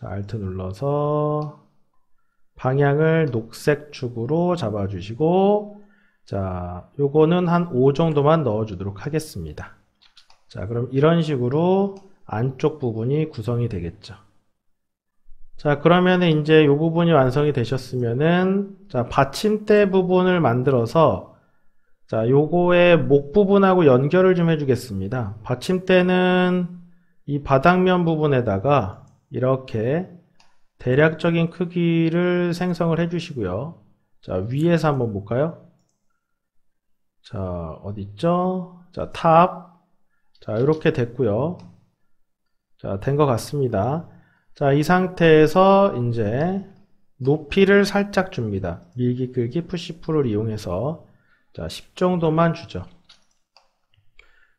자, Alt 눌러서 방향을 녹색 축으로 잡아주시고 자, 요거는 한 5 정도만 넣어주도록 하겠습니다. 자, 그럼 이런 식으로 안쪽 부분이 구성이 되겠죠. 자, 그러면 이제 이 부분이 완성이 되셨으면은, 자, 받침대 부분을 만들어서, 자, 요거의 목 부분하고 연결을 좀 해주겠습니다. 받침대는 이 바닥면 부분에다가 이렇게 대략적인 크기를 생성을 해 주시고요. 자, 위에서 한번 볼까요? 자, 어디 있죠? 자, 탑. 자, 이렇게 됐고요. 자, 된 것 같습니다. 자, 이 상태에서 이제 높이를 살짝 줍니다. 밀기 끌기 푸시 풀을 이용해서 자, 10 정도만 주죠.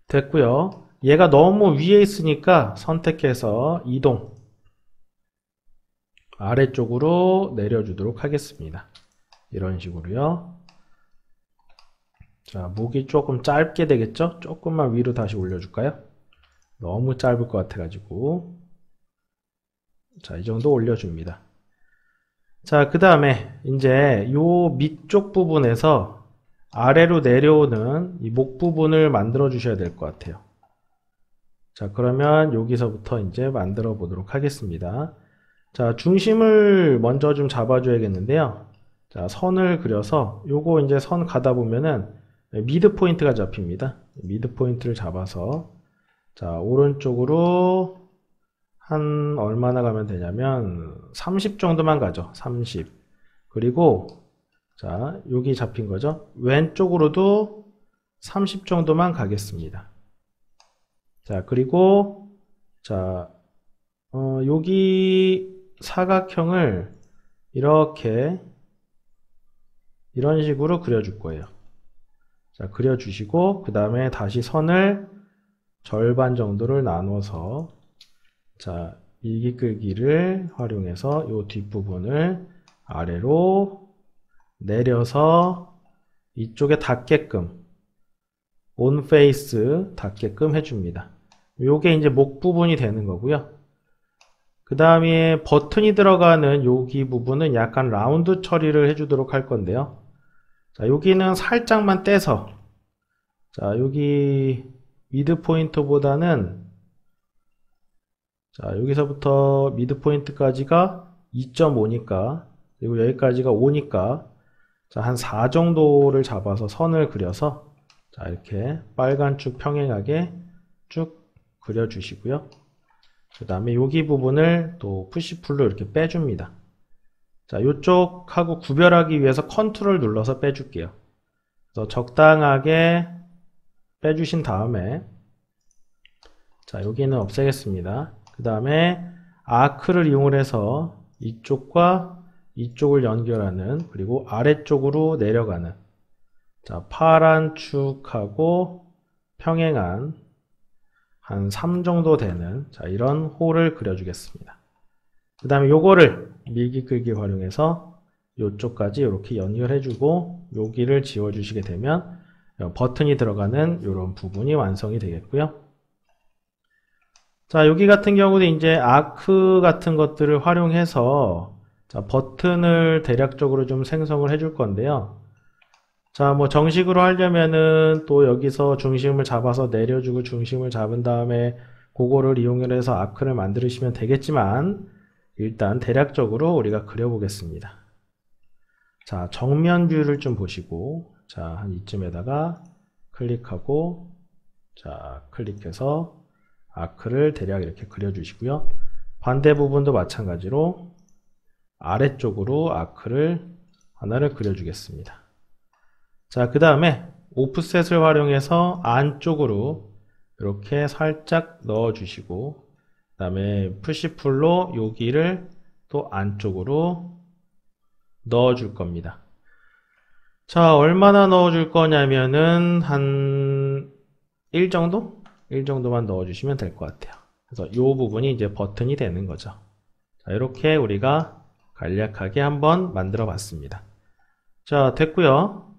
됐고요. 얘가 너무 위에 있으니까 선택해서 이동 아래쪽으로 내려주도록 하겠습니다. 이런 식으로요. 자, 목이 조금 짧게 되겠죠? 조금만 위로 다시 올려줄까요? 너무 짧을 것 같아가지고 자, 이 정도 올려줍니다. 자, 그 다음에 이제 요 밑쪽 부분에서 아래로 내려오는 이 목 부분을 만들어 주셔야 될 것 같아요. 자, 그러면 여기서부터 이제 만들어 보도록 하겠습니다. 자, 중심을 먼저 좀 잡아줘야겠는데요. 자, 선을 그려서 요거 이제 선 가다 보면은 미드 포인트가 잡힙니다. 미드 포인트를 잡아서 자, 오른쪽으로 한 얼마나 가면 되냐면 30 정도만 가죠. 30. 그리고 자, 여기 잡힌 거죠. 왼쪽으로도 30 정도만 가겠습니다. 자, 그리고 자, 어, 여기 사각형을 이렇게 이런 식으로 그려줄 거예요. 자, 그려주시고 그 다음에 다시 선을 절반 정도를 나눠서 자, 일기 끌기를 활용해서 이 뒷부분을 아래로 내려서 이쪽에 닿게끔 온 페이스 닿게끔 해줍니다. 요게 이제 목 부분이 되는 거고요. 그 다음에 버튼이 들어가는 여기 부분은 약간 라운드 처리를 해주도록 할 건데요. 자, 여기는 살짝만 떼서 자, 여기 미드 포인트보다는 자, 여기서부터 미드 포인트까지가 2.5니까 그리고 여기까지가 5니까 자, 한 4 정도를 잡아서 선을 그려서 자, 이렇게 빨간 쭉 평행하게 쭉 그려 주시고요. 그 다음에 여기 부분을 또 푸시풀로 이렇게 빼줍니다. 자, 이쪽하고 구별하기 위해서 컨트롤 눌러서 빼줄게요. 그래서 적당하게 빼주신 다음에 자, 여기는 없애겠습니다. 그 다음에 아크를 이용을 해서 이쪽과 이쪽을 연결하는 그리고 아래쪽으로 내려가는 자, 파란 축하고 평행한 한 3 정도 되는 자, 이런 홀을 그려주겠습니다. 그 다음에 요거를 밀기 끌기 활용해서 이쪽까지 이렇게 연결해주고 여기를 지워주시게 되면 버튼이 들어가는 이런 부분이 완성이 되겠고요. 자 여기 같은 경우는 이제 아크 같은 것들을 활용해서 자, 버튼을 대략적으로 좀 생성을 해줄 건데요. 자, 뭐 정식으로 하려면은 또 여기서 중심을 잡아서 내려주고 중심을 잡은 다음에 그거를 이용해서 아크를 만드시면 되겠지만 일단 대략적으로 우리가 그려보겠습니다. 자, 정면 뷰를 좀 보시고 자, 한 이쯤에다가 클릭하고 자, 클릭해서 아크를 대략 이렇게 그려주시고요. 반대 부분도 마찬가지로 아래쪽으로 아크를 하나를 그려주겠습니다. 자, 그 다음에 오프셋을 활용해서 안쪽으로 이렇게 살짝 넣어 주시고 그 다음에 푸시풀로 여기를 또 안쪽으로 넣어 줄 겁니다. 자, 얼마나 넣어 줄 거냐면은 한 1 정도? 1 정도만 넣어 주시면 될 것 같아요. 그래서 이 부분이 이제 버튼이 되는 거죠. 자, 이렇게 우리가 간략하게 한번 만들어 봤습니다. 자, 됐고요.